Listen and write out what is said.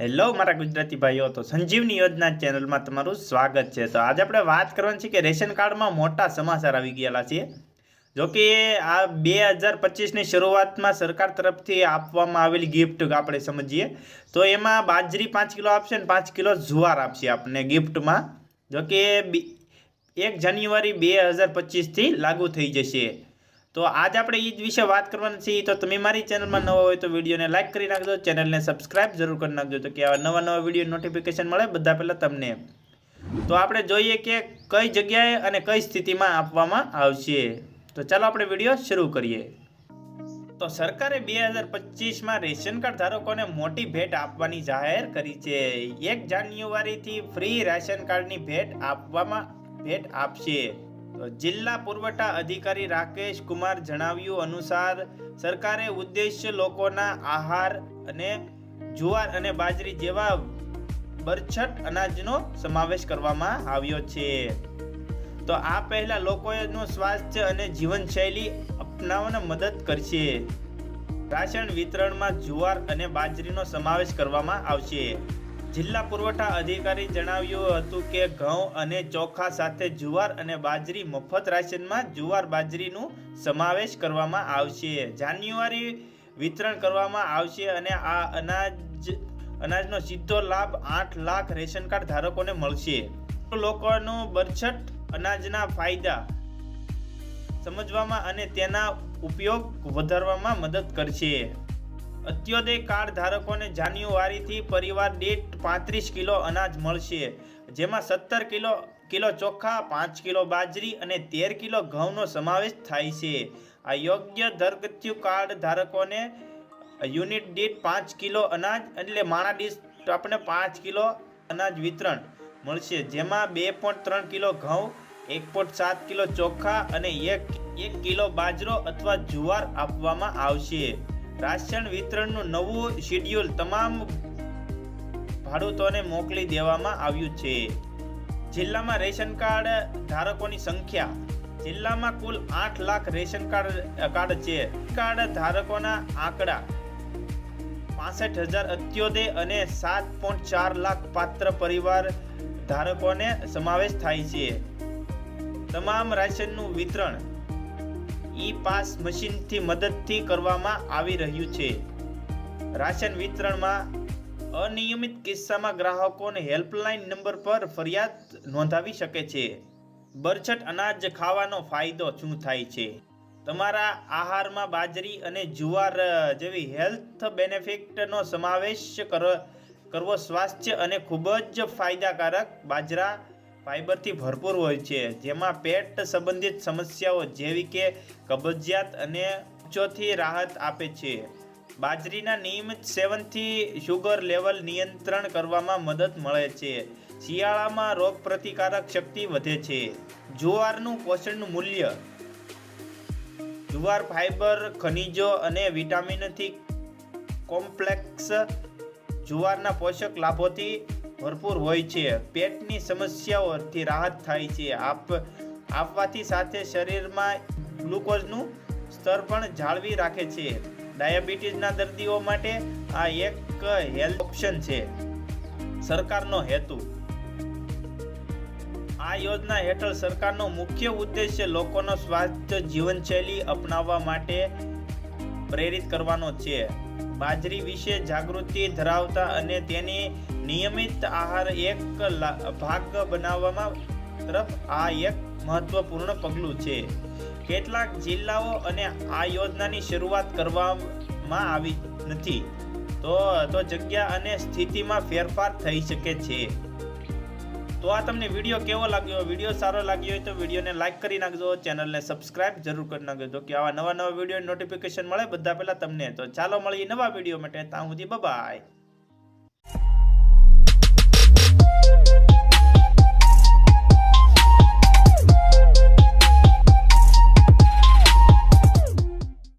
Hello મારા ગુજરાતી ભાઈઓ. તો સંજીવની યોજના ચેનલમાં તમારું સ્વાગત છે. તો આજે આપણે વાત કરવાની છે કે રેશન કાર્ડમાં મોટા સમાચાર આવી ગયેલા છે. જો કે આ બે હજાર પચીસની શરૂઆતમાં સરકાર તરફથી આપવામાં આવેલી ગિફ્ટ આપણે સમજીએ, તો એમાં બાજરી પાંચ કિલો આપશે ને પાંચ કિલો જુવાર આપશે આપણને ગિફ્ટમાં જો કે એક જાન્યુઆરી બે હજાર પચીસથી લાગુ થઈ જશે. તો આજ આપણે એ જ વિશે વાત કરવાની છીએ. તો તમે મારી ચેનલમાં નવા હોય તો વિડીયોને લાઇક કરી નાખજો, ચેનલને સબસ્ક્રાઇબ જરૂર કરી નાખજો, તો કે આવા નવા નવા વીડિયો નોટિફિકેશન મળે બધા પહેલાં તમને. તો આપણે જોઈએ કે કઈ જગ્યાએ અને કઈ સ્થિતિમાં આપવામાં આવશે. તો ચાલો આપણે વીડિયો શરૂ કરીએ. તો સરકારે બે હજાર પચીસમાં રેશન કાર્ડ ધારકોને મોટી ભેટ આપવાની જાહેર કરી છે. એક જાન્યુઆરીથી ફ્રી રેશન કાર્ડની ભેટ આપવામાં, ભેટ આપશે. જિલ્લા પુરવઠા અધિકારી રાકેશ કુમાર જણાવ્યું અનુસાર, સરકારે ઉદ્દેશ્ય લોકોના આહાર અને જુવાર અને બાજરી જેવા બરછટ અનાજનો સમાવેશ કરવામાં આવ્યો છે. તો આ પહેલા લોકોનું સ્વાસ્થ્ય અને જીવનશૈલી અપનાવવામાં મદદ કરશે. રાશન વિતરણમાં જુવાર અને બાજરીનો સમાવેશ કરવામાં આવશે. જિલ્લા પુરવઠા અધિકારી જણાવ્યું હતું કે ઘઉં અને ચોખા સાથે જુવાર અને બાજરી મફત રાશનમાં જુવાર બાજરીનું સમાવેશ કરવામાં આવશે. જાન્યુઆરી વિતરણ કરવામાં આવશે અને આ અનાજ, અનાજનો સીધો લાભ આઠ લાખ રેશન કાર્ડ ધારકોને મળશે. લોકોનો બરછટ અનાજના ફાયદા સમજવામાં અને તેના ઉપયોગ વધારવામાં મદદ કરશે. અત્યોદય કાર્ડ ધારકોને જાન્યુઆરીથી પરિવાર દીઠ પાંત્રીસ કિલો અનાજ મળશે, જેમાં સત્તર કિલો કિલો ચોખા, પાંચ કિલો બાજરી અને તેર કિલો ઘઉંનો સમાવેશ થાય છે. આ યોગ્ય ધરગત્યુ કાર્ડ ધારકોને યુનિટ દીઠ પાંચ કિલો અનાજ એટલે માણા દીઠ આપણે પાંચ કિલો અનાજ વિતરણ મળશે, જેમાં બે પોઈન્ટ ત્રણ કિલો ઘઉં, એક પોઈન્ટ સાત કિલો ચોખા અને એક એક કિલો બાજરો અથવા જુવાર આપવામાં આવશે. રાશન વિતરણનું નવું શેડ્યુલ તમામ ભાડૂતોને મોકલી દેવામાં આવ્યું છે. જિલ્લામાં રેશન કાર્ડ ધારકોની સંખ્યા. જિલ્લામાં કુલ આઠ લાખ રેશન કાર્ડ કાર્ડ છે. કાર્ડ ધારકોના આંકડા પાસઠ હજાર અત્યોદય અને સાત પોઈન્ટ ચાર લાખ પાત્ર પરિવાર ધારકોને સમાવેશ થાય છે. તમામ રાશનનું વિતરણ ઈ પાસ મશીનથી મદદથી કરવામાં આવી રહ્યું છે. રાશન વિતરણમાં અનિયમિત કિસ્સામાં ગ્રાહકોને હેલ્પલાઇન નંબર પર ફરિયાદ નોંધાવી શકે છે. બરછટ અનાજ ખાવાનો ફાયદો શું થાય છે? તમારા આહારમાં બાજરી અને જુવાર જેવી હેલ્થ બેનિફિટનો સમાવેશ કર- કરવો સ્વાસ્થ્ય અને ખૂબ જ ફાયદાકારક બાજરા ફાઇબરથી ભરપૂર હોય છે, જેમાં પેટ સંબંધિત સમસ્યાઓ જેવી કે કબજિયાત અને ઉચ્ચોથી રાહત આપે છે. બાજરીના નિયમિત સેવનથી શુગર લેવલ નિયંત્રણ કરવામાં મદદ મળે છે. શિયાળામાં રોગ પ્રતિકારક શક્તિ વધે છે. જુવારનું પોષણનું મૂલ્ય. જુવાર ફાઇબર ખનિજો અને વિટામિનથી કોમ્પ્લેક્સ જુવારના પોષક લાભોથી ભરપૂર હોય છે. પેટની સમસ્યાઓથી રાહત થાય છે. આપ, આપવાથી સાથે શરીરમાં ગ્લુકોઝનું સ્તર પણ જાળવી રાખે છે. ડાયાબિટીસના દર્દીઓ માટે આ એક હેલ્થ ઓપ્શન છે. સરકારનો હેતુ. આ યોજના હેઠળ સરકારનો મુખ્ય ઉદ્દેશ્ય લોકોનો સ્વાસ્થ્ય જીવનશૈલી અપનાવવા માટે પ્રેરિત કરવાનો છે. બાજરી વિશે જાગૃતિ ધરાવતા અને તેની નિયમિત આહાર એક ભાગ બનાવવામાં તરફ આ એક મહત્વપૂર્ણ પગલું છે. કેટલાક જિલ્લાઓ અને આ યોજનાની શરૂઆત કરવામાં આવી નથી. તો તો જગ્યા અને સ્થિતિમાં ફેરફાર થઈ શકે છે. તો આ તમને વીડિયો કેવો લાગ્યો? વીડિયો સારો લાગ્યો હોય તો વિડીયોને લાઈક કરી નાખજો. ચેનલને સબસ્ક્રાઇબ જરૂર કરી નાખજો. તો કે આવા નવા નવા વીડિયો નોટિફિકેશન મળે બધા પહેલા તમને. તો ચાલો મળીએ નવા વીડિયો માટે. ત્યાં સુધી બાય